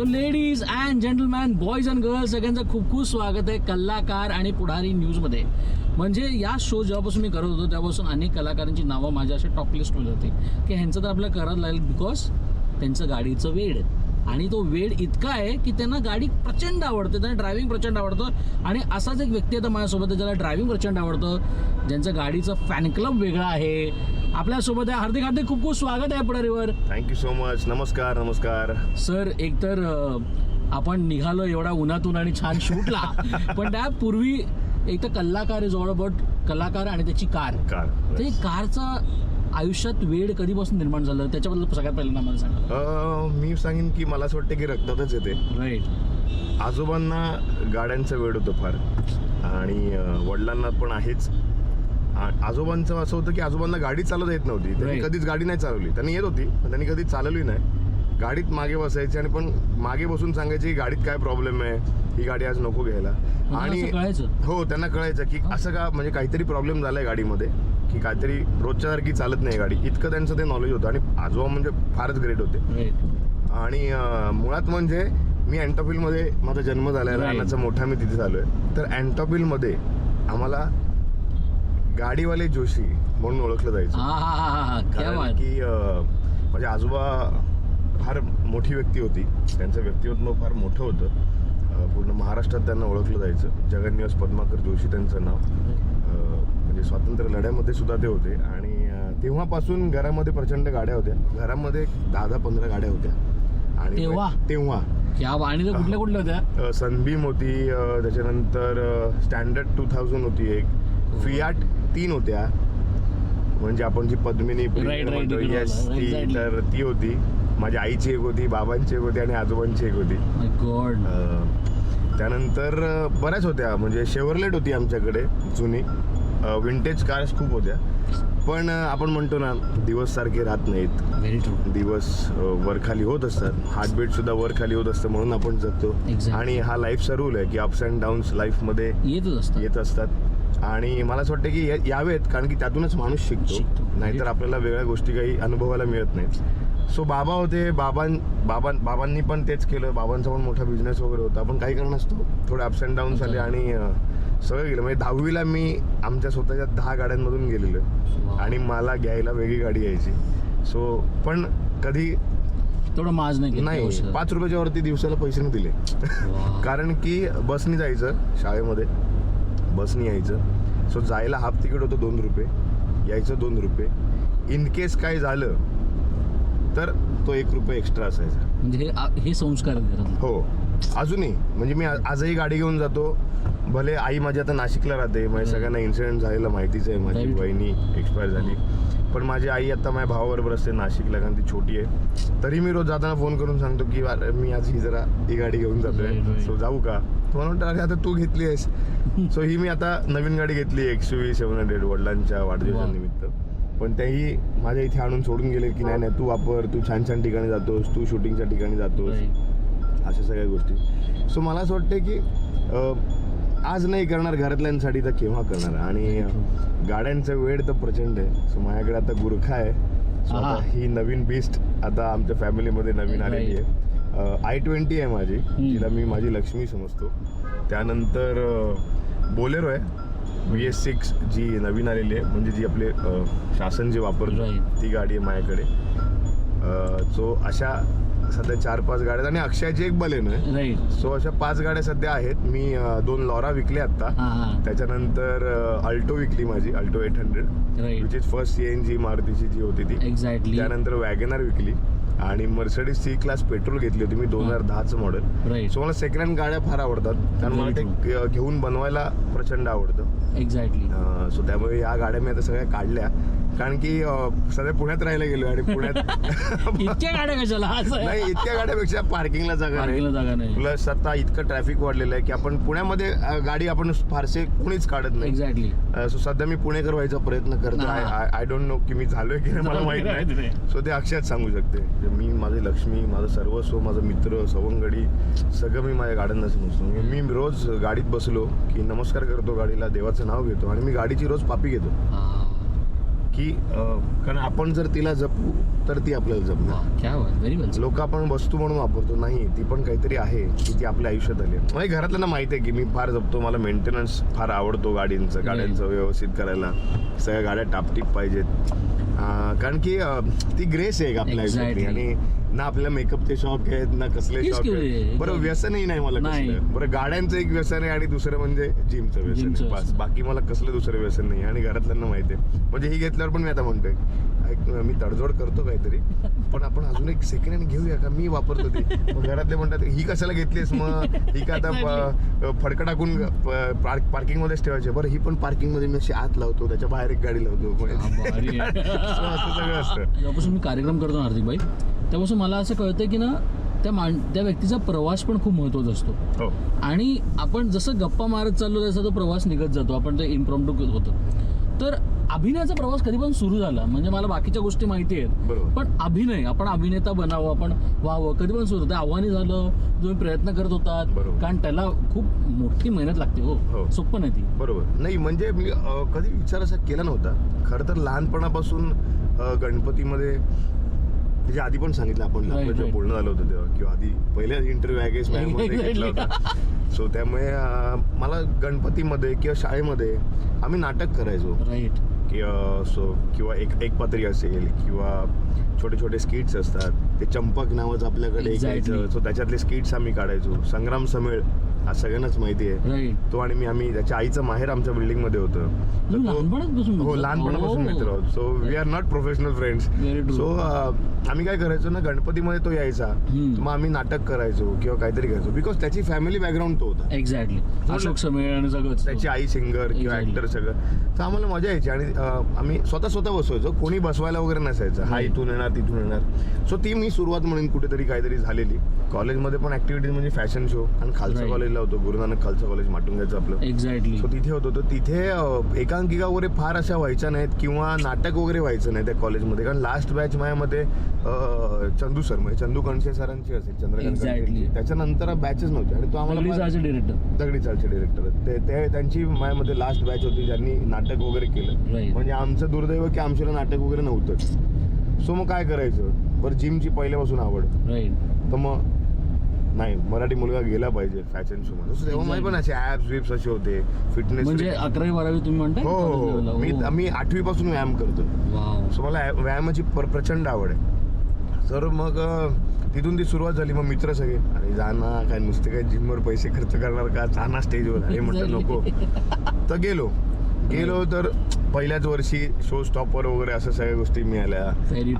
So ladies and gentleman boys and girls सगळ्यांचं खूप खूप स्वागत आहे कलाकार आणि पुढारी न्यूजमध्ये. म्हणजे या शो जेव्हापासून मी करत होतो तेव्हापासून अनेक कलाकारांची नावं माझ्या असे टॉप लिस्टमध्ये होती. की ह्यांचं तर आपल्याला करायला लागेल बिकॉज त्यांचं गाडीचं वेड आहे. आणि तो वेड इतका आहे की त्यांना गाडी प्रचंड आवडते त्यांना ड्रायव्हिंग प्रचंड आवडतं. आणि असाच एक व्यक्ती आता माझ्यासोबत आहे ज्याला ड्रायव्हिंग प्रचंड आवडतं. ज्यांचं गाडीचं फॅन क्लब वेगळा आहे. आपल्यासोबत आहे हार्दिक हार्दिक खूप खूप स्वागत आहे पुढारीवर. थँक्यू सो मच नमस्कार नमस्कार. सर एकतर अ, आपण निघालो एवढा उन्हातून आणि छान शूटला पण त्यापूर्वी एक तर कलाकार इज ऑल अबाउट कलाकार आणि त्याची कार. कार ते कारचं आयुष्यात वेळ कधीपासून निर्माण झालं? त्याच्याबद्दल सगळ्यात पहिल्यांदा मला सांगा. अं, मी सांगेन की मला असं वाटतं की रक्तातच येते. राईट आजोबांना गाड्यांचं वेळ होतं फार. आणि अं, वडिलांना पण आहेच. आजोबांचं असं होतं की आजोबांना गाडी चालवता येत नव्हती. त्यांनी. कधीच गाडी नाही चालवली. त्यांनी येत होती पण त्यांनी कधीच चालवली नाही. गाडीत मागे बसायचे आणि पण मागे बसून सांगायचे की गाडीत काय प्रॉब्लेम आहे? ही गाडी आज नको घ्यायला. आणि कळायचं? हो त्यांना कळायचं की असं का म्हणजे काहीतरी प्रॉब्लेम झालाय गाडीमध्ये की काहीतरी रोजच्या सारखी चालत नाही गाडी. इतकं त्यांचं ते नॉलेज होतं. आणि आजोबा म्हणजे फारच ग्रेट होते. आणि मुळात म्हणजे मी अँटॉपिलमध्ये माझा जन्म झाला आहे. मोठा मी तिथे झालोय. तर अँटॉपिलमध्ये आम्हाला गाडीवाले जोशी म्हणून ओळखलं जायचं. हा हा हा हा हा. कारण की अं, माझे आजोबा फार मोठी व्यक्ती होती. त्यांचं व्यक्तिमत्व फार मोठं होतं. अं, पूर्ण महाराष्ट्रात त्यांना ओळखलं जायचं. जगन्निवास पद्माकर जोशी त्यांचं नाव. अं, म्हणजे स्वातंत्र्य लढ्यामध्ये सुद्धा ते होते. आणि अं, तेव्हापासून घरामध्ये प्रचंड गाड्या होत्या. घरामध्ये दहा दहा पंधरा गाड्या होत्या. आणि तेव्हा? तेव्हा. क्या बा- आणि त्या कुठल्या कुठल्या होत्या? अं, सनबीम होती अं, त्याच्यानंतर स्टँडर्ड टू थाउजंड होती एक. फियाट तीन होत्या. म्हणजे आपण जी पद्मिनी येस ती. तर ती होती. माझ्या आईची एक होती बाबांची एक होती आणि आजोबांची एक होती. त्यानंतर बऱ्याच होत्या. म्हणजे शेवरलेट होती आमच्याकडे जुनी. विंटेज कार्स खूप होत्या. पण आपण म्हणतो ना दिवस सारखे राहत नाहीत. दिवस वरखाली होत असतात. हार्टबीट सुद्धा वरखाली होत असतं म्हणून आपण जगतो. आणि हा लाईफचा रूल आहे की अप्स अँड डाऊन्स लाईफमध्ये येत असतात. आणि मला असं वाटतं की यावेत कारण की त्यातूनच माणूस शिकतो. नाहीतर आपल्याला वेगळ्या गोष्टी काही अनुभवायला मिळत नाहीत. सो बाबा होते बाबां बाबां बाबांनी पण तेच केलं. बाबांचा पण मोठा बिझनेस वगैरे होता. पण काही कारणास्तव थोडे अप्स अँड डाऊन्स आले आणि सगळं गेलं. म्हणजे दहावीला मी आमच्या स्वतःच्या दहा गाड्यांमधून गेलेलो. आणि मला घ्यायला वेगळी गाडी यायची. सो पण कधी तेवढं माज नाही नाही. पाच रुपयाच्या वरती दिवसाला पैसे नाही दिले. कारण की बसनी जायचं शाळेमध्ये. बसनी यायचं. सो जायला हाफ तिकीट होतं दोन रुपये. यायचं दोन रुपये. इन केस काय झालं तर तो एक रुपये एक्स्ट्रा असायचा. म्हणजे हे हे संस्कार. हो. अजूनही. म्हणजे मी आजही गाडी घेऊन जातो. भले आई माझी आता नाशिकला राहते. म्हणजे सगळ्यांना इन्सिडेंट झालेला माहितीच आहे. माझी. वहिनी एक्सपायर झाली. पण माझी आई आता माझ्या भावाबरोबर असते नाशिकला कारण ती छोटी आहे. तरी मी रोज जाताना फोन करून सांगतो की "अरे, मी आज ही जरा ही गाडी घेऊन जातोय. सो जाऊ का? तो मला म्हणतो अरे आता तू घेतली आहेस. सो ही मी आता नवीन गाडी घेतली एक्स व्ही सेवन हंड्रेड वडिलांच्या वाढदिवसानिमित्त पण तेही माझ्या इथे आणून सोडून गेले की नाही नाही तू वापर. तू छान छान ठिकाणी जातोस. तू शूटिंगच्या ठिकाणी जातोस. अशा सगळ्या गोष्टी. सो मला असं वाटतं की आज नाही करणार घरातल्यांसाठी तर केव्हा करणार? आणि गाड्यांचा वेळ तर प्रचंड आहे. सो माझ्याकडे आता गुरखा आहे. ही नवीन बिस्ट आता आमच्या फॅमिलीमध्ये नवीन आलेली आहे. आय ट्वेंटी आहे माझी. जिला मी माझी लक्ष्मी समजतो. त्यानंतर बोलेरो आहे. बी एस सिक्स जी नवीन आलेली आहे. म्हणजे जी आपले शासन जे वापरतं. ती गाडी आहे माझ्याकडे. सो अशा सध्या चार पाच गाड्या आणि अक्षयाची एक बलेनो आहे. राईट सो अशा पाच गाड्या सध्या आहेत. मी अं, दोन लॉरा विकले आता हा त्याच्यानंतर अल्टो विकली माझी Alto eight hundred. Which is first C N G मारुतीची जी होती ती. एक्झॅक्टली त्यानंतर वॅगनार विकली. आणि मर्सडीज सी क्लास पेट्रोल घेतली होती मी दोन हजार दहाचं मॉडेल राईट सो मला सेकंड हँड गाड्या फार आवडतात. कारण मला ते अं, घेऊन बनवायला प्रचंड आवडतं. एक्झॅक्टली सो त्यामुळे या गाड्या मी आता सगळ्या काढल्या. कारण की सध्या पुण्यात राहायला गेलो आणि पुण्यात इतक्या गाड्या कशाला. नाही इतक्या गाड्यापेक्षा पार्किंगला जागा नाही. प्लस आता इतकं ट्रॅफिक वाढलेलं आहे की आपण पुण्यामध्ये गाडी आपण फारसे कोणीच काढत नाही. एक्झॅक्टली सो सध्या मी पुणेकर व्हायचा प्रयत्न करतो. आय डोंट नो की मी झालोय की नाही मला माहीत नाही. सो ते अक्षयात सांगू शकते. मी माझी लक्ष्मी माझं सर्वस्व माझा मित्र सवंगडी सगळं मी माझ्या गाड्यांना समजतो म्हणजे मी रोज गाडीत बसलो की नमस्कार करतो गाडीला देवाचं नाव घेतो आणि मी गाडीची रोज पापी घेतो. की अं, कारण आपण जर तिला जपू तर ती आपल्याला जपणार. वा क्या व्हेरी वेल लोक आपण वस्तू म्हणून वापरतो नाही ती पण काहीतरी आहे की ती आपल्या आयुष्यात आली आहे. म्हणजे घरातल्यांना माहिती आहे की मी फार जपतो मला मेंटेनन्स फार आवडतो गाडींचं गाड्यांचं व्यवस्थित करायला. सगळ्या गाड्या टापटीप पाहिजेत. अं, कारण की अं, ती ग्रेस आहे एक आपल्या आयुष्यातली. Exactly. आणि ना आपल्याला मेकअपचे शॉक आहेत ना कसले तेच शॉक की रे, आहेत बरं. व्यसनही नाही मला नाही. कसलं बरं गाड्यांचं एक व्यसन आहे आणि दुसरं म्हणजे जिमचं व्यसन जिमचं आहे बस. व्यसन. बाकी मला कसलं दुसरं व्यसन नाही आणि घरातल्यांना माहिती आहे. म्हणजे ही घेतल्यावर पण मी आता म्हणतोय ऐक, मी तडजोड करतो काहीतरी पण आपण अजून एक सेकंड हँड घेऊया का? मी वापरतो ती. मग घरातले म्हणतात ही कशाला घेतलीस मग? ही का आता प- फडकं टाकून पार्किंग मध्येच ठेवायचे. बरं ही पण पार्किंगमध्ये मी अशी आत लावतो त्याच्या बाहेर एक गाडी लावतो. हा, भारी आहे. असं असं सगळं असतं. जेव्हापासून मी कार्यक्रम करतो ना हार्दिक भाई तेव्हापासून मला असं कळतं की ना त्या मान त्या व्यक्तीचा प्रवास पण खूप महत्त्वाचा असतो. हो. आणि आपण जसं गप्पा मारत चाललो तसा तो प्रवास निघत जातो. आपण ते इम्प्रॉम्प्टू होतो. तर अभिनयाचा प्रवास कधी पण सुरू झाला म्हणजे मला बाकीच्या गोष्टी माहिती आहेत. पण अभिनय आपण अभिनेता बनावं आपण व्हावं कधी पण सुरू होतं. आव्हाने झालं तुम्ही प्रयत्न करत होतात. बरोबर. कारण त्याला खूप मोठी मेहनत लागते हो. हो. सोपं नाही ती. बरोबर. नाही म्हणजे मी कधी विचार असा केला नव्हता. खरं तर लहानपणापासून गणपतीमध्ये म्हणजे आधी पण सांगितलं आपण Right, right. बोलणं झालं होतं तेव्हा किंवा आधी पहिल्या इंटरव्ह्यू आय गेस मध्ये घेतला होता सो त्यामुळे अ, मला गणपतीमध्ये किंवा शाळेमध्ये आम्ही नाटक करायचो राईट की सो किंवा एक एक पात्री असेल किंवा छोटे छोटे स्किट्स असतात ते चंपक नावाचं आपल्याकडे एक Exactly. यायचं सो त्याच्यातले स्किट्स आम्ही काढायचो संग्राम समेळ हा सगळ्यांनाच माहिती आहे राईट तो आणि मी आम्ही त्याच्या आईचं माहेर आमच्या बिल्डिंगमध्ये होतं तर तुम्ही तो- लहानपणापासून हो मित्र? लहानपणापासून हो. मित्र आहोत so we are not professional friends Very true. So आम्ही काय करायचो ना गणपतीमध्ये तो यायचा. मग आम्ही नाटक करायचो किंवा काहीतरी करायचो. बिकॉज त्याची फॅमिली बॅकग्राऊंड तो होता. एक्झॅक्टली अशोक समेळ आणि सगळंच. त्याची आई सिंगर किंवा Exactly. ऍक्टर सगळं. तर आम्हाला मजा यायची आणि अं, आम्ही स्वतः स्वतः बसवायचो. कोणी बसवायला वगैरे नसायचं. हा. इथून येणार तिथून येणार. सो ती मी सुरुवात म्हणून कुठेतरी काहीतरी झालेली. कॉलेजमध्ये पण ऍक्टिव्हिटीज म्हणजे फॅशन शो आणि Right. कॉलेजला होतो. गुरुनानक खालचं कॉलेज माटुंग्याचं आपलं. एक्झॅक्टली सो तिथे होतो. तर तिथे अं, एकांकिका वगैरे फार अशा व्हायच्या नाहीत किंवा नाटक वगैरे व्हायचं नाही त्या कॉलेजमध्ये कारण लास्ट बॅच माझ्यामध्ये चंदू सर म्हणजे चंदू कणसे सरांची असेल चंद्रकांत Exactly. कणसेंची. त्याच्यानंतर बॅचेस नव्हते आणि तो आम्हाला फार- डिरेक्टर दगडी चालचे डिरेक्टर ते ते त्यांची माझ्यामध्ये लास्ट बॅच होती ज्यांनी नाटक वगैरे केलं. Right. म्हणजे आमचं दुर्दैव की आमच्याला नाटक वगैरे नव्हतंच. सो मग काय करायचं? बरं जिमची पहिल्यापासून आवड. राईट तर मग नाही मराठी मुलगा गेला पाहिजे फॅशन शो मध्ये. So तेव्हा माझे पण असे ऍप्स विप्स असे होते फिटनेस म्हणजे अकरावी बारावी तुम्ही म्हणताय? हो हो? हो. मी हो. मी आठवी पासून व्यायाम करतो. सो मला व्या- व्यायामाची प्र- प्रचंड आवड आहे. तर मग तिथून ती सुरुवात झाली मग मित्र सगळे. अरे जा ना काय नुसते काय जिमवर पैसे खर्च करणार का? जा ना स्टेजवर अरे म्हटलं नको. तर गेलो. गेलो तर पहिल्याच वर्षी शो स्टॉपवर वगैरे असं सगळ्या गोष्टी मिळाल्या.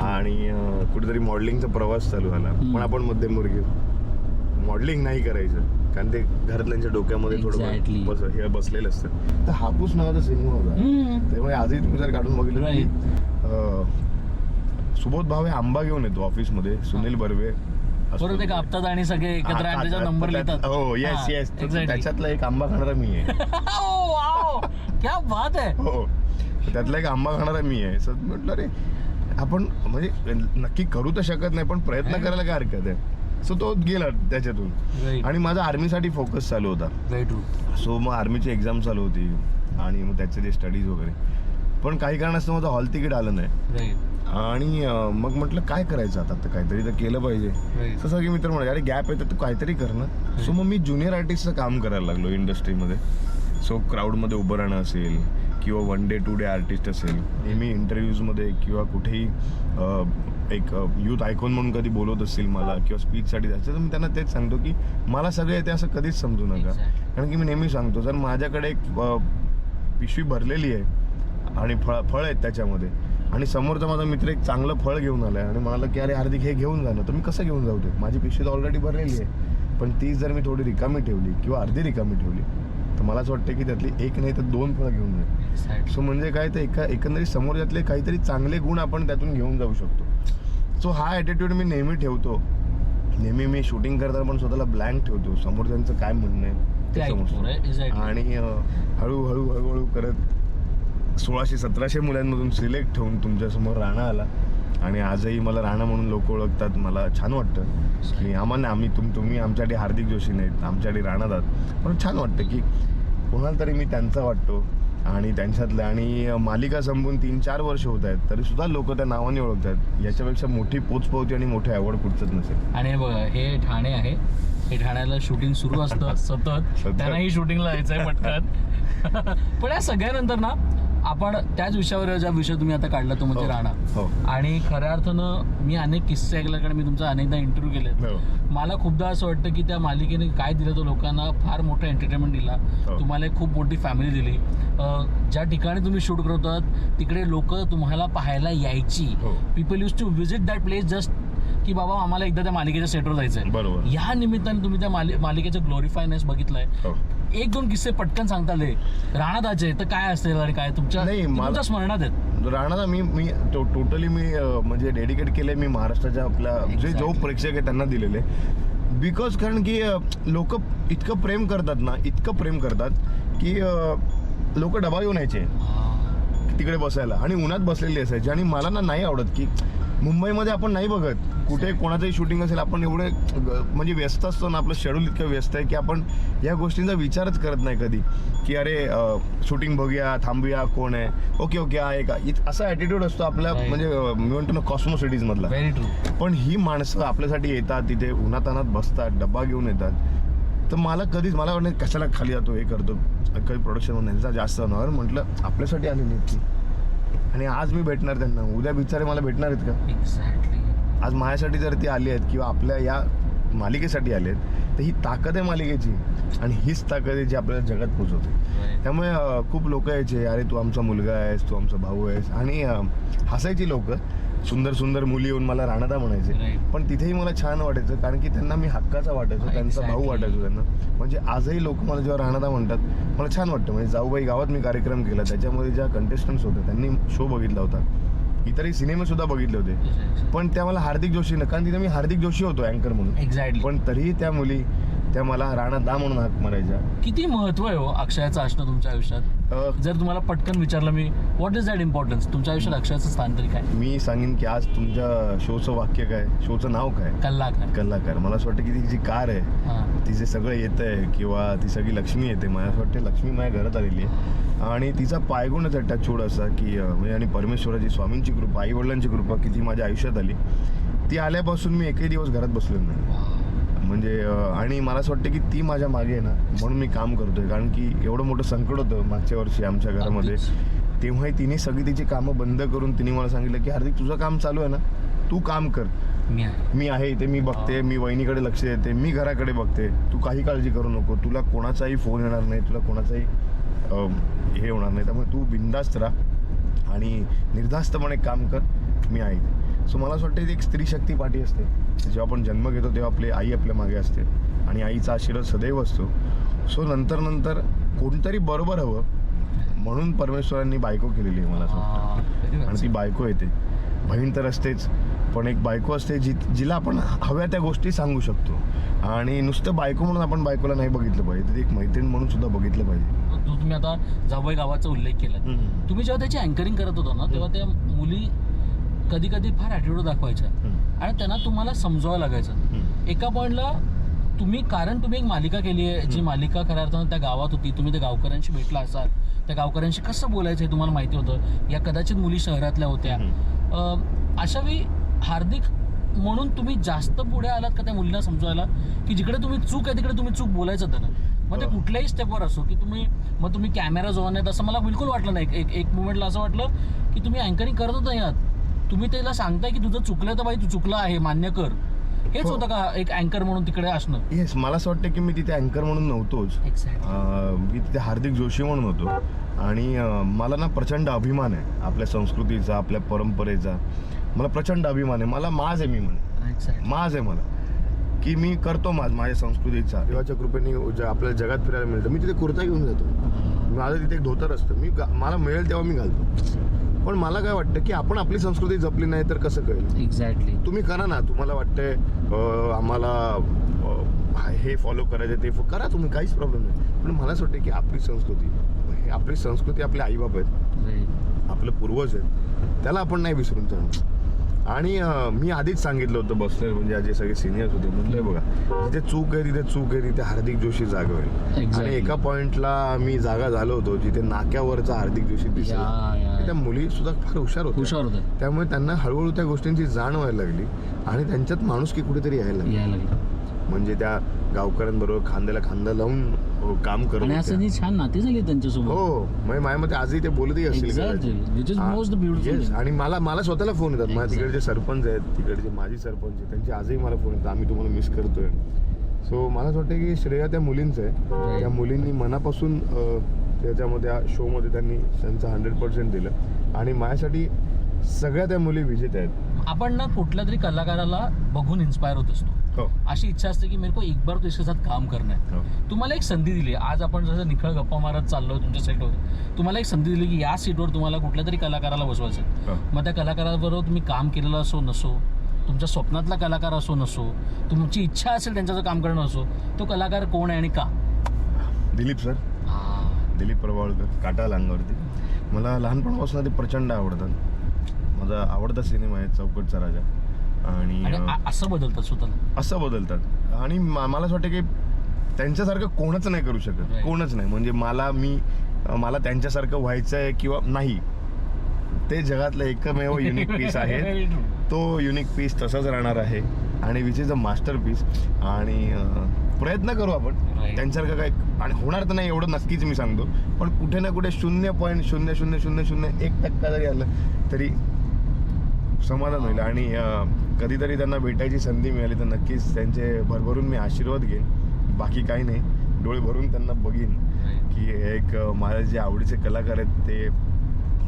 आणि कुठेतरी मॉडेलिंगचा प्रवास चालू झाला. पण आपण मध्यमवर्गीय मॉडेलिंग नाही करायचं. कारण ते घरातल्यांच्या डोक्यामध्ये. थोडं बस- हे बसलेलं असतं. तर हापूस नावाचा सिनेमा होता. त्यामुळे आजही तुम्ही जर काढून बघितलं सुबोध भावे आंबा घेऊन येतो ऑफिसमध्ये सुनील बर्वे. असतो. परत एक हप्तात आणि सगळे एकत्र हा, आणि त्याचा हा, नंबर लिहितात. हो येस हा, येस exactly. त्याच्यातला एक आंबा खाणारा मी आहे. Oh, wow. क्या बात आहे. हो त्यातला एक आंबा खाणारा मी आहे. सर म्हटलं रे आपण म्हणजे नक्की करू तर शकत नाही पण प्रयत्न करायला काय हरकत आहे? सो तो गेला त्याच्यातून. आणि माझा आर्मीसाठी फोकस चालू होता. सो मग आर्मीची एक्झाम चालू होती. आणि मग त्याचे जे स्टडीज वगैरे. पण काही कारणास्तव माझं हॉल तिकीट आलं नाही. आणि मग म्हटलं काय करायचं आता? तर काहीतरी तर केलं पाहिजे. तर सगळे मित्र म्हणाले अरे गॅप आहे तर तू काहीतरी कर ना. सो मग मी ज्युनियर आर्टिस्टचं काम करायला लागलो इंडस्ट्रीमध्ये सो क्राऊडमध्ये उभं राहणं असेल किंवा one day to day artist असेल नेहमी इंटरव्ह्यूजमध्ये किंवा कुठेही एक यूथ आयकॉन म्हणून कधी बोलवत असतील मला किंवा स्पीचसाठी जायचं तर मी त्यांना तेच सांगतो की मला सगळे येते असं कधीच समजू नका. कारण की मी नेहमी सांगतो जर माझ्याकडे एक पिशवी भरलेली आहे आणि फळ फळ आहेत त्याच्यामध्ये आणि समोरचा माझा मित्र एक चांगलं फळ घेऊन आलाय आणि म्हणाला की अरे हार्दिक हे घेऊन जा ना. तर मी कसं घेऊन जाऊ ते? माझी पिशवी तर ऑलरेडी भरलेली आहे. पण तीच जर मी थोडी रिकामी ठेवली किंवा अर्धी रिकामी ठेवली तर मला असं वाटतं की त्यातली एक नाही तर दोन फळं घेऊन जाईल सो म्हणजे काय तर एका एकंदरीत समोरच्यातले काहीतरी चांगले गुण आपण त्यातून घेऊन जाऊ शकतो. सो हा ॲटिट्यूड मी नेहमी ठेवतो. नेहमी मी शूटिंग करताना पण स्वतःला ब्लँक ठेवतो. समोर त्यांचं काय म्हणणं आहे? ते ते समजतं. आणि हळूहळू हळूहळू करत सोळाशे सतराशे मुलांमधून सिलेक्ट होऊन तुमच्यासमोर राणा आला. आणि आजही मला राणा म्हणून लोक ओळखतात मला छान वाटतं. की आम्हाला आम्ही तुम तुम्ही आमच्यासाठी हार्दिक जोशी नाहीत आमच्यासाठी राणा आहात. पण छान वाटतं की कोणाला तरी मी त्यांचा वाटतो. आणि त्यांच्यातल्या आणि मालिका संपून तीन चार वर्ष होत आहेत तरी सुद्धा लोक त्या नावाने ओळखतात. याच्यापेक्षा मोठी पोचपावती आणि मोठे अवॉर्ड कुठचंच नसेल. आणि हे बघा हे ठाणे आहे. हे ठाण्याला शूटिंग सुरू असतं सतत. त्यांनाही शूटिंगला जायचंय पटकन. पण या सगळ्यानंतर ना आपण त्याच विषयावर ज्या विषय तुम्ही आता काढला तो म्हणजे हो. राणा. हो. आणि खऱ्या अर्थानं मी अनेक किस्से ऐकले कारण मी तुमचा अनेकदा इंटरव्ह्यू केले हो. मला खूपदा असं वाटतं की त्या मालिकेने काय दिलं तो लोकांना फार मोठा एंटरटेनमेंट दिला. तुम्हाला एक खूप मोठी फॅमिली दिली. ज्या ठिकाणी तुम्ही शूट करत होतात तिकडे लोक तुम्हाला पाहायला यायची. People use to visit that place just की बाबा आम्हाला एकदा त्या मालिकेच्या सेटवर जायचं आहे बरोबर. या निमित्ताने तुम्ही त्या मालि मालिकेचं ग्लोरिफायनेस बघितलंय. एक दोन किस्से पटकन सांगता आले. राणादाचे तर काय असते आणि काय? तुमच्या नाही, मला- तुमच्या स्मरणात आहेत. राणा मी मी टोटली मी अं, म्हणजे डेडिकेट केले मी महाराष्ट्राच्या आपल्या जे जो Exactly. प्रेक्षक आहे त्यांना दिलेले. बिकॉज कारण की लोक इतकं प्रेम करतात ना इतकं प्रेम करतात की लोक डबा घेऊन यायचे. तिकडे बसायला. आणि उन्हात बसलेली असायची. आणि मला ना नाही आवडत की मुंबईमध्ये आपण नाही बघत. कुठे कोणाचंही शूटिंग असेल आपण एवढे म्हणजे व्यस्त असतो ना आपलं शेड्यूल इतकं व्यस्त आहे की आपण या गोष्टींचा विचारच करत नाही कधी. की अरे शूटिंग बघूया थांबूया कोण आहे? ओके ओके आहे का? इत- असा ॲटिट्यूड असतो आपल्या. म्हणजे मी म्हणतो ना कॉस्मो सिटीजमधला पण ही माणसं आपल्यासाठी येतात तिथे उन्हातानात बसतात डब्बा घेऊन येतात. तर मला कधीच मला वाटलं कशाला खाली जातो हे करतो. काही प्रोडक्शन यांचा जास्त होणार. म्हटलं आपल्यासाठी आलेली आहेत ती. आणि आज मी भेटणार त्यांना. उद्या बिचारे मला भेटणार आहेत का? एक्झॅक्टली आज माझ्यासाठी जर ती आली आहेत किंवा आपल्या या मालिकेसाठी आले आहेत तर ही ताकद आहे मालिकेची. आणि हीच ताकद आहे जी आपल्याला जगात पोचवते. त्यामुळे खूप लोक यायचे अरे तू आमचा मुलगा आहेस तू आमचा भाऊ आहेस. आणि हसायची लोक सुंदर सुंदर मुली येऊन मला राणादा म्हणायचे. Right. पण तिथेही मला छान वाटायचं कारण की त्यांना मी हक्काचा वाटायचो त्यांचा भाऊ Exactly. वाटायचो त्यांना. म्हणजे आजही लोक मला जेव्हा राणादा म्हणतात मला छान वाटतं. म्हणजे जाऊबाई गावात मी कार्यक्रम केला त्याच्यामध्ये ज्या कंटेस्टंट्स होते त्यांनी शो बघितला होता. इतरही सिनेमे सुद्धा बघितले होते. पण त्या मला हार्दिक जोशी न कारण तिथे मी हार्दिक जोशी होतो अँकर म्हणून. एक्झॅक्टली पण तरीही त्या मुली त्या मला राणा दा म्हणून हाक मारायच्या. किती महत्त्व आहे हो अक्षयाचं असणं तुमच्या आयुष्यात? अं, जर तुम्हाला पटकन विचारलं मी व्हॉट इज दॅट इम्पॉर्टन्स तुमच्या आयुष्यात अक्षयाचं स्थान तरी काय? मी सांगेन की आज तुमच्या शोचं वाक्य काय शोचं नाव काय? कल्लाकार. कलाकार मला असं वाटतं की ती जी कार आहे हा. तिचे सगळं येतं आहे किंवा ती सगळी लक्ष्मी येते मला असं वाटतं लक्ष्मी माझ्या घरात आलेली आहे. आणि तिचा पायगुणच आहे टचूड असा की अं, म्हणजे आणि परमेश्वराची स्वामींची कृपा आई वडिलांची कृपा की ती माझ्या आयुष्यात आली. ती आल्यापासून मी एकही दिवस घरात बसलेलो नाही. म्हणजे आणि मला असं वाटतं की ती माझ्या मागे आहे ना म्हणून मी काम करतोय. कारण की एवढं मोठं संकट होतं मागच्या वर्षी आमच्या घरामध्ये. तेव्हाही तिने सगळी तिची कामं बंद करून तिने मला सांगितलं की हार्दिक तुझं काम चालू आहे ना तू काम कर. मी आहे. इथे मी बघते मी वहिनीकडे लक्ष देते मी घराकडे बघते. तू काही काळजी करू नको. तुला कोणाचाही फोन येणार नाही तुला कोणाचाही हे होणार नाही. त्यामुळे तू बिंदास्त राहा आणि निर्धास्तपणे काम कर. मी आहे सो मला असं वाटतं ती एक स्त्री शक्ती पाठी असते. जेव्हा आपण जन्म घेतो तेव्हा आपली आई आपल्या मागे असते. आणि आईचा आशीर्वाद सदैव असतो. सो नंतर नंतर कोणतरी बरोबर हवं म्हणून परमेश्वरांनी बायको केलेली आहे मला असं वाटतं. आणि ती बायको येते बहीण तर असतेच पण एक बायको असते जी जिला आपण हव्या त्या गोष्टी सांगू शकतो. आणि नुसतं बायको म्हणून आपण बायकोला नाही बघितलं पाहिजे तर एक मैत्रीण म्हणून सुद्धा बघितलं पाहिजे. तुम्ही आता जावई गावाचा उल्लेख केला तुम्ही जेव्हा त्याची अँकरिंग करत होता ना तेव्हा त्या मुली कधी कधी फार ॲटिट्यूड दाखवायच्या आणि त्यांना तुम्हाला समजावं लागायचं. एका पॉईंटला तुम्ही कारण तुम्ही एक मालिका केली आहे जी मालिका खऱ्या अर्थानं त्या गावात होती. तुम्ही त्या गावकऱ्यांशी भेटला असाल. त्या गावकऱ्यांशी कसं बोलायचं हे तुम्हाला माहिती होतं. या कदाचित मुली शहरातल्या होत्या. अं, अशा वेळी हार्दिक म्हणून तुम्ही जास्त पुढे आलात का त्या मुलींना समजवायला की जिकडे तुम्ही चूक आहे तिकडे तुम्ही चूक बोलायचं त्यांना. मग ते हो. कुठल्याही स्टेपवर असो की तुम्ही मग तुम्ही कॅमेरा ऑन आहेत असं मला बिलकुल वाटलं नाही. एक एक मुमेंटला असं वाटलं की तुम्ही अँकरिंग करतच नाही आहात तुम्ही त्याला सांगताय की तुझं चुकलं तर बाई तू चुकलं आहे मान्य कर. हेच हो. होतं का एक अँकर म्हणून तिकडे असणं? येस मला असं वाटतं की मी तिथे अँकर म्हणून नव्हतोच. अं, मी तिथे हार्दिक जोशी म्हणून होतो. आणि अं, मला ना प्रचंड अभिमान आहे आपल्या संस्कृतीचा आपल्या परंपरेचा. मला प्रचंड अभिमान आहे. मला माज आहे मी म्हणे माज आहे मला. की मी करतो माज माझ्या संस्कृतीचा. देवाच्या कृपेने ज- आपल्याला जगात फिरायला मिळतं. मी तिथे कुर्ता घेऊन जातो. माझं तिथे एक धोतर असतं. मी गा- मला मिळेल तेव्हा मी घालतो. पण मला काय वाटतं की आपण आपली संस्कृती जपली नाही तर कसं कळेल? एक्झॅक्टली तुम्ही करा ना तुम्हाला वाटतंय अं, आम्हाला अं, हे फॉलो करायचं ते फो- करा तुम्ही काहीच प्रॉब्लेम नाही. पण मला असं वाटतं की आपली संस्कृती हे आपली संस्कृती आपले आईबाप आहेत. आपले पूर्वज आहेत. त्याला आपण नाही विसरून जाणं आणि मी आधीच सांगितलं होतं बसले म्हणजे जे सगळे सिनियर्स होते. म्हटलंय बघा जिथे चूक आहे तिथे चूक आहे तिथे हार्दिक जोशी जागा होईल. आणि एका पॉइंटला मी जागा झालो होतो जिथे नाक्यावरचा हार्दिक जोशी दिसला. त्या मुली सुद्धा फार हुशार होत्या. हुशार होतं त्यामुळे त्यांना हळूहळू त्या गोष्टींची जाण व्हायला लागली आणि त्यांच्यात माणूस की कुठेतरी यायला लागलं. म्हणजे त्या गावकऱ्यांबरोबर खांद्याला खांदा लावून अ, काम करत आणि असं होत्या. ती छान नाती झाली त्यांच्यासोबत हो म्हणजे माझ्या मते आजही ते बोलतही असतील Exactly. कदाचित. Which is हा, most beautiful yes. thing. आणि मला मला स्वतःला फोन येतात माझ्या Exactly. तिकडचे सरपंच आहेत तिकडचे माजी सरपंच आहेत त्यांचे आजही मला फोन येतात आम्ही तुम्हाला मिस करतोय सो मला असं वाटतं की श्रेया त्या मुलींचं आहे. त्या मुलींनी मनापासून अ, त्याच्यामध्ये शोमध्ये त्यांनी त्यांचं हंड्रेड पर्सेंट दिलं आणि माझ्यासाठी सगळ्या त्या मुली विजेत आहेत आपण ना कुठल्या तरी कलाकाराला बघून इन्स्पायर होत असतो हो अशी इच्छा असते की मेरे को एक बार तो इसके साथ काम करना है. हो. तुम्हाला एक संधी दिली. आज आपण जसं निखळ गप्पा मारत चाललो तुमच्या सेटवर तुम्हाला एक संधी दिली की या सीटवर तुम्हाला कुठल्या तरी कलाकाराला बसवायचं. हो. मग त्या कलाकाराबरोबर तुम्ही काम केलेलं असो नसो तुमच्या स्वप्नातला कलाकार असो नसो तुमची इच्छा असेल त्यांच्याचं काम करणं असो तो कलाकार कोण आहे आणि का? दिलीप सर. दिलीप प्रभावळकर काटा अंगावरती मला लहानपणापासून ते प्रचंड आवडतात. माझा आवडता सिनेमा आहे चौकटचा राजा. आणि अं, असं बदलतात स्वतःला. असं बदलतात. आणि मा- मला असं वाटतं की त्यांच्यासारखं कोणच नाही करू शकत. Right. कोणच नाही. म्हणजे मला मी मला त्यांच्यासारखं व्हायचं आहे किंवा नाही. ते जगातलं एकमेव युनिक पीस आहे. तो युनिक पीस तसाच राहणार आहे. आणि which is a masterpiece आणि अं, प्रयत्न करू आपण. Right. त्यांच्यासारखं काय आणि होणार तर नाही एवढं नक्कीच मी सांगतो. पण कुठे ना कुठे शून्य पॉईंट शून्य शून्य शून्य शून्य एक टक्का जरी आलं तरी समाधान होईल. आणि अं, कधीतरी त्यांना भेटायची संधी मिळाली तर नक्कीच त्यांचे भरभरून मी आशीर्वाद घेईन. बाकी काही नाही. डोळे भरून त्यांना बघीन. की एक अं, माझे जे आवडीचे कलाकार आहेत ते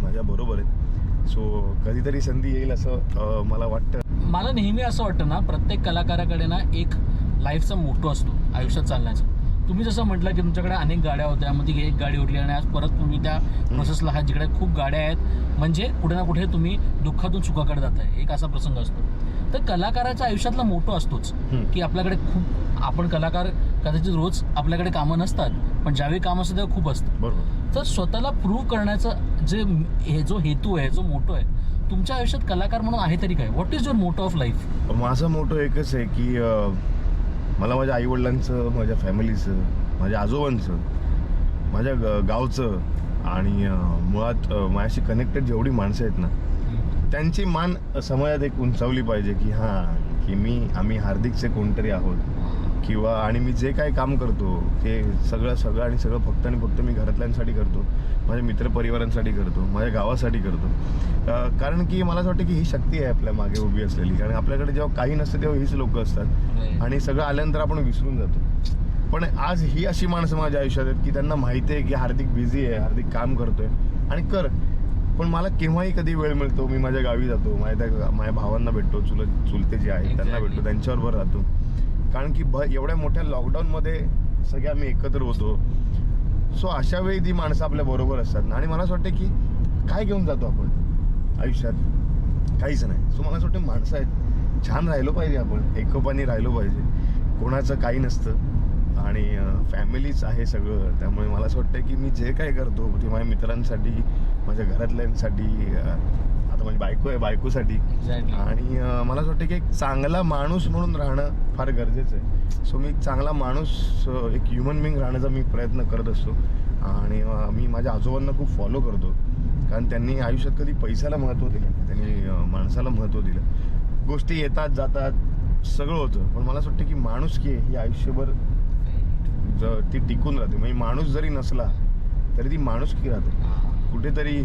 माझ्या बरोबर आहेत. सो कधीतरी संधी येईल असं मला वाटतं. मला नेहमी असं वाटतं ना प्रत्येक कलाकाराकडे ना एक लाईफचा मोठो असतो आयुष्यात चालण्याचा. तुम्ही जसं म्हटलं की तुमच्याकडे अनेक गाड्या होत्या मग ती एक गाडी उठली आणि आज परत तुम्ही त्या प्रोसेसला आहात जिकडे खूप गाड्या आहेत. म्हणजे कुठे ना कुठे तुम्ही दुःखातून सुखाकडे जाताय. एक असा प्रसंग असतो. तर कलाकाराच्या आयुष्यातला मोठो असतोच. की आपल्याकडे खूप आपण कलाकार कदाचित रोज आपल्याकडे कामं नसतात पण ज्यावेळी काम असतं तेव्हा खूप असतं. बरोबर. तर स्वतःला प्रूव्ह करण्याचं जे हे जो हेतू आहे जो मोठो आहे तुमच्या आयुष्यात कलाकार म्हणून आहे तरी काय? What is your motto of life माझं मोठं एकच आहे की मला माझ्या आईवडिलांचं माझ्या फॅमिलीचं माझ्या आजोबांचं माझ्या गावचं आणि मुळात माझ्याशी कनेक्टेड जेवढी माणसं आहेत ना त्यांची मान समाजात एक उंचावली पाहिजे की हां की मी आम्ही हार्दिकचे कोणतरी आहोत. किंवा आणि मी जे काही काम करतो ते सगळं सगळं आणि सगळं फक्त आणि फक्त मी घरातल्यांसाठी करतो माझ्या मित्रपरिवारांसाठी करतो माझ्या गावासाठी करतो. कारण की मला असं वाटतं की ही शक्ती आहे आपल्या मागे उभी असलेली. कारण आपल्याकडे जेव्हा काही नसतं तेव्हा हीच लोक असतात. आणि सगळं आल्यानंतर आपण विसरून जातो. पण आज ही अशी माणसं माझ्या आयुष्यात आहेत की त्यांना माहिती आहे की हार्दिक बिझी आहे हार्दिक काम करतोय. आणि कर पण मला केव्हाही कधी वेळ मिळतो मी माझ्या गावी जातो माझ्या माझ्या भावांना भेटतो चुलत चुलते जे आहेत त्यांना. भेटतो त्यांच्याबरोबर राहतो. कारण की भ एवढ्या मोठ्या लॉकडाऊनमध्ये सगळे आम्ही एकत्र होतो. सो अशा वेळी ती माणसं आपल्या बरोबर असतात. आणि मला असं वाटतं की काय घेऊन जातो आपण? आयुष्यात. काहीच नाही. सो मला असं वाटतं माणसं आहेत. छान राहिलो पाहिजे आपण. एकोपाने राहिलो पाहिजे. कोणाचं काही नसतं. आणि फॅमिलीच आहे सगळं. त्यामुळे मला असं वाटतं की मी जे काय करतो ते माझ्या मित्रांसाठी माझ्या घरातल्यांसाठी आता माझी बायको आहे बायकोसाठी. आणि अं, मला असं वाटतं की एक चांगला माणूस म्हणून राहणं फार गरजेचं आहे. सो मी एक चांगला माणूस अं, एक ह्युमन बिंग राहण्याचा मी प्रयत्न करत असतो. आणि अं, मी माझ्या आजोबांना खूप फॉलो करतो. कारण त्यांनी आयुष्यात कधी पैशाला महत्त्व दिलं नाही. त्यांनी अं, माणसाला महत्त्व दिलं. गोष्टी येतात जातात सगळं होतं. पण मला असं वाटतं की माणूस की ही आयुष्यभर ज ती टिकून राहते. म्हणजे माणूस जरी नसला तरी ती माणूस की राहते. कुठेतरी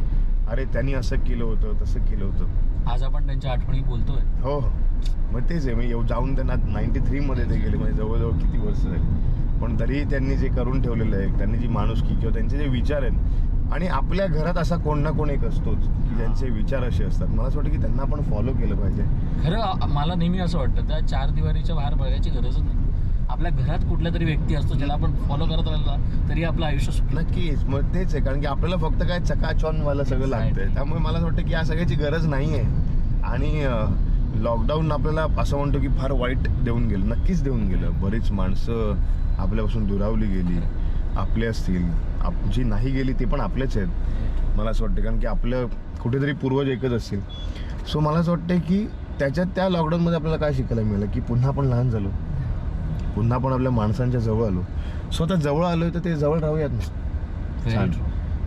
अरे त्यांनी असं केलं होतं तसं केलं होतं. आज आपण त्यांच्या आठवणी बोलतोय. हो हो. मग तेच आहे मी येऊ जाऊन त्यांना नाईन्टी थ्रीमध्ये ते गेले म्हणजे जवळजवळ किती वर्ष झाली. पण तरीही त्यांनी जे करून ठेवलेलं आहे त्यांनी जी माणुसकी किंवा त्यांचे जे विचार आहेत आणि आपल्या घरात असा कोण ना कोण एक असतोच की ज्यांचे विचार असे असतात. मला असं वाटतं की त्यांना आपण फॉलो केलं पाहिजे. खरं मला नेहमी असं वाटतं त्या चार दिवारीच्या बाहेर बघायची गरजच नाही. आपल्या घरात कुठला तरी व्यक्ती असतो ज्याला आपण फॉलो करत राहिला तरी आपलं आयुष्य सुखी. नक्कीच. मग तेच आहे कारण की आपल्याला फक्त काय चकाचॉन वाला सगळं लागतंय. त्यामुळे मला असं वाटतं की या सगळ्याची गरज नाही आहे आणि लॉकडाऊन आपल्याला असं म्हणतो की फार वाईट देऊन गेलं. नक्कीच देऊन गेलं. बरीच माणसं आपल्यापासून दुरावली गेली. आपले असतील. आप जी नाही गेली ते पण आपलेच आहेत. मला असं वाटतं कारण की आपलं कुठेतरी पूर्वज एकच असतील. सो मला असं वाटतं की त्याच्यात त्या लॉकडाऊनमध्ये आपल्याला काय शिकायला मिळालं? की पुन्हा आपण लहान झालो. पुन्हा आपण आपल्या माणसांच्या जवळ आलो. स्वतः जवळ आलोय तर ते जवळ राहूयात ना. छान.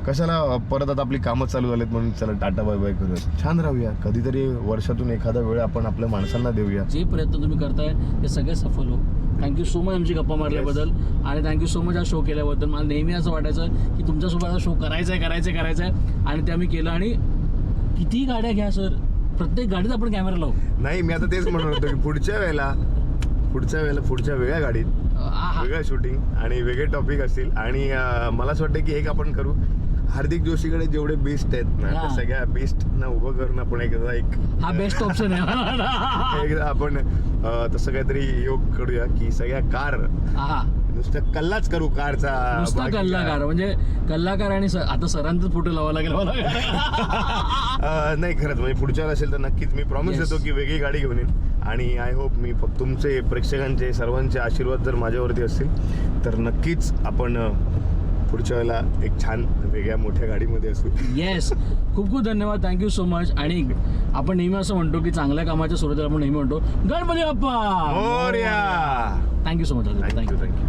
कशाला परत आता आपली कामं चालू झालीत म्हणून चला टाटा बाय बाय करूयात. छान राहूया कधीतरी वर्षातून एखादा वेळ आपण आपल्या माणसांना देऊया. जे प्रयत्न तुम्ही करताय ते सगळे सफल हो. थँक्यू सो मच आमची गप्पा मारल्याबद्दल. आणि थँक्यू सो मच हा शो केल्याबद्दल. मला नेहमी असं वाटायचं की तुमच्यासोबत हा शो करायचा आहे करायचा आहे करायचा आहे आणि ते आम्ही केलं. आणि किती गाड्या घ्या सर प्रत्येक गाडीत आपण कॅमेरा लावू. नाही मी आता तेच म्हणत होतो की पुढच्या वेळेला पुढच्या वेळेला पुढच्या वेगळ्या गाडीत आहा. वेगळं शूटिंग आणि वेगळे टॉपिक असतील आणि मला असं वाटतं की एक आपण करू हार्दिक जोशीकडे जेवढे बेस्ट आहेत ना हा. सगळ्या बेस्ट ना उभं करून आपण एकदा एक हा बेस्ट ऑप्शन आहे एकदा आपण अं, तसं काहीतरी योग करूया की सगळ्या कार हा नुसतं कल्लाच करू कारचा नुसता कल्लाकार म्हणजे कल्लाकार आणि स- आता सरांचाच फोटो लावा लागेल मला. अं, नाही खरंच म्हणजे पुढच्या वेळेला असेल तर नक्कीच मी प्रॉमिस Yes. देतो की वेगळी गाडी घेऊन येईन आणि आय होप मी फक्त तुमचे प्रेक्षकांचे सर्वांचे आशीर्वाद जर माझ्यावरती असतील तर नक्कीच आपण अं, पुढच्या वेळेला एक छान वेगळ्या मोठ्या गाडीमध्ये असू. येस खूप खूप धन्यवाद. थँक्यू सो मच आणि आपण नेहमी असं म्हणतो की चांगल्या कामाच्या सुरुवातीला आपण नेहमी म्हणतो Ganpati Bappa! Morya! Thank you so much thank you thank you